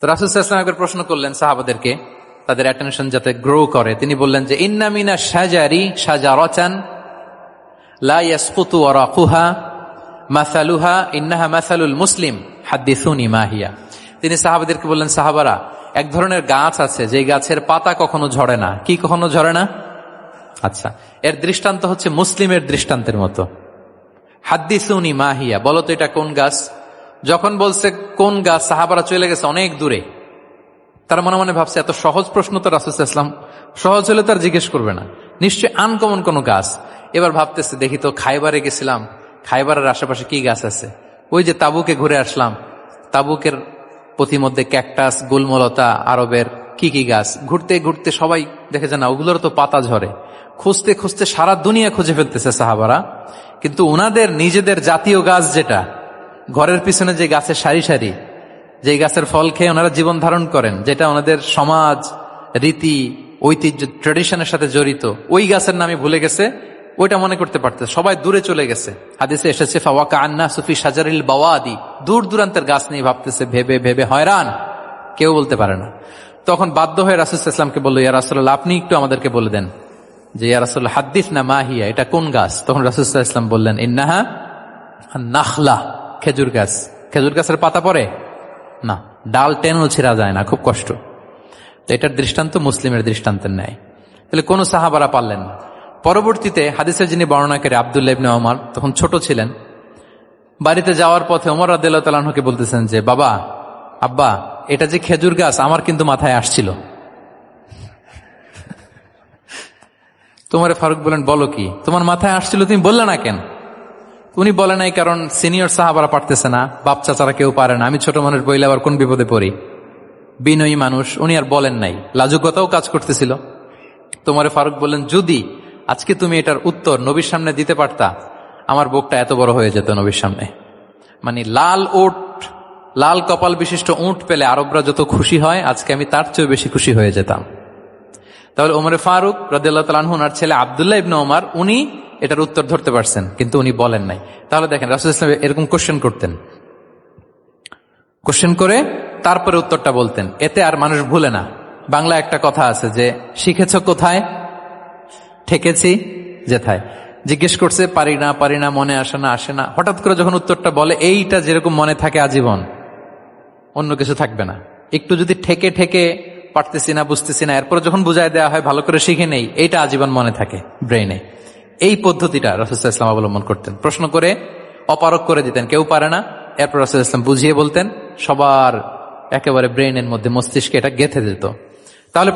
তো রাসুসাল্লাম একবার প্রশ্ন করলেন সাহাবাদেরকে, তাদের অ্যাটেনশন যাতে গ্রো করে। তিনি বললেন যে ইন্নামিনা সাজারি সাজা রচান মাসালুহা, ইন্নাহা মুসলিম, হাদ্দিসুনি মাহিয়া তিনি সাহাবাদেরকে বললেন, সাহাবারা, এক ধরনের গাছ আছে যে গাছের পাতা কখনো ঝরে না। কি কখনো ঝরে না? আচ্ছা এর দৃষ্টান্ত হচ্ছে মুসলিমের দৃষ্টান্তের মতো। হাদ্দিসুনি মাহিয়া বলো তো এটা কোন গাছ? যখন বলছে, কোন গাছ? সাহাবারা চলে গেছে অনেক দূরে। তার মনে মনে ভাবছে, এত সহজ প্রশ্ন তো রাসুসাল্লাম সহজ হলে তার জিজ্ঞেস করবে না। নিশ্চয় আনকমন কোনো গাছ। এবার ভাবতেছে, দেখি তো, খাইবারে গেছিলাম। খাইবারের আশেপাশে কি গাছ আছে? ওই যে তাবুকে ঘুরে আসলাম। তাবুকের প্রতিমধ্যে ক্যাকটাস, গুলমলতা, আরবের কি কি গাছ? ঘুরতে ঘুরতে সবাই দেখে যে না, ওগুলোর তো পাতা ঝরে। খুঁজতে খুঁজতে সারা দুনিয়া খুঁজে ফেলতেছে সাহাবারা। কিন্তু ওনাদের নিজেদের জাতীয় গাছ যেটা ঘরের পিছনে যে গাছের সারি সারি, যে গাছের ফল খেয়ে ওনারা জীবন ধারণ করেন, যেটা ওনাদের সমাজ, রীতি, ঐতিহ্য ট্রেডিশনের সাথে জড়িত, ওই গাছের নামে ভুলে গেছে, ওইটা মনে করতে পারতে সবাই দূরে চলে গেছে। হাদিসে এসেছে, ফাওয়াকা আন্না সুফি সাজারিল বাওয়াদি, দূর দূরান্তের গাছ নিয়ে ভাবতেছে, ভেবে ভেবে হয়রান, কেউ বলতে পারে না। তখন বাধ্য হয়ে রাসুল ইসলামকে বলল, ইয়া আপনি একটু আমাদেরকে বলে দেন যে, ইয়া রাসুল্লাহ হাদ্দিস না মাহিয়া, এটা কোন গাছ? তখন রাসুল ইসলাম বললেন, ইন্নাহা নাখলা। খেজুর গাছ। খেজুর গাছের পাতা পরে না, ডাল টেনও ছেঁড়া যায় না, খুব কষ্ট। তো এটার দৃষ্টান্ত মুসলিমের দৃষ্টান্তের ন্যায়। তাহলে কোনো সাহাবারা পারলেন না। পরবর্তীতে হাদিসের যিনি বর্ণনাকারী আবদুল্লাহ ইবনে ওমর তখন ছোট ছিলেন। বাড়িতে যাওয়ার পথে ওমর রাদিল্লাহ তালাহকে বলতেছেন যে, বাবা, আব্বা, এটা যে খেজুর গাছ আমার কিন্তু মাথায় আসছিল। তোমার ফারুক বলেন, বলো কি, তোমার মাথায় আসছিল, তুমি বললে না কেন? উনি বলে নাই, কারণ সিনিয়র সাহাবারা পারতেছে না, বাপ চাচারা কেউ পারে না। আমি ছোট মানুষ, বইলে আবার কোন বিপদে পড়ি? বিনয়ী মানুষ, উনি আর বলেন নাই। লাজুকতাও কাজ করতেছিল। তোমার ফারুক বললেন, যদি আজকে তুমি এটার উত্তর নবীর সামনে দিতে পারতা, আমার বুকটা এত বড় হয়ে যেত নবীর সামনে। মানে লাল ওট, লাল কপাল বিশিষ্ট উঁট পেলে আরবরা যত খুশি হয়, আজকে আমি তার চেয়েও বেশি খুশি হয়ে যেতাম। তাহলে ওমরে ফারুক রাদিল্লাহ তালাহুনার ছেলে আবদুল্লাহ ইবনে ওমর, উনি এটার উত্তর ধরতে পারছেন, কিন্তু উনি বলেন নাই। তাহলে দেখেন, রাসুল ইসলাম এরকম কোশ্চেন করতেন। কোশ্চেন করে তারপরে উত্তরটা বলতেন। এতে আর মানুষ ভুলে না। বাংলা একটা কথা আছে যে, শিখেছ কোথায়? ঠেকেছি যেথায়। জিজ্ঞেস করছে, পারি না পারি না, মনে আসে না আসে না। হঠাৎ করে যখন উত্তরটা বলে, এইটা যেরকম মনে থাকে আজীবন, অন্য কিছু থাকবে না। একটু যদি ঠেকে ঠেকে পারতেছি না, বুঝতেছি না, এরপর যখন বুঝায় দেওয়া হয়, ভালো করে শিখে নেই। এইটা আজীবন মনে থাকে ব্রেইনে এই পদ্ধতিটা রসুল্লাহ ইসলাম অবলম্বন করতেন। প্রশ্ন করে অপারক করে দিতেন, কেউ পারে না। এরপর রসুল ইসলাম বুঝিয়ে বলতেন, সবার একেবারে ব্রেনের মধ্যে মস্তিষ্কে এটা গেথে দিত। তাহলে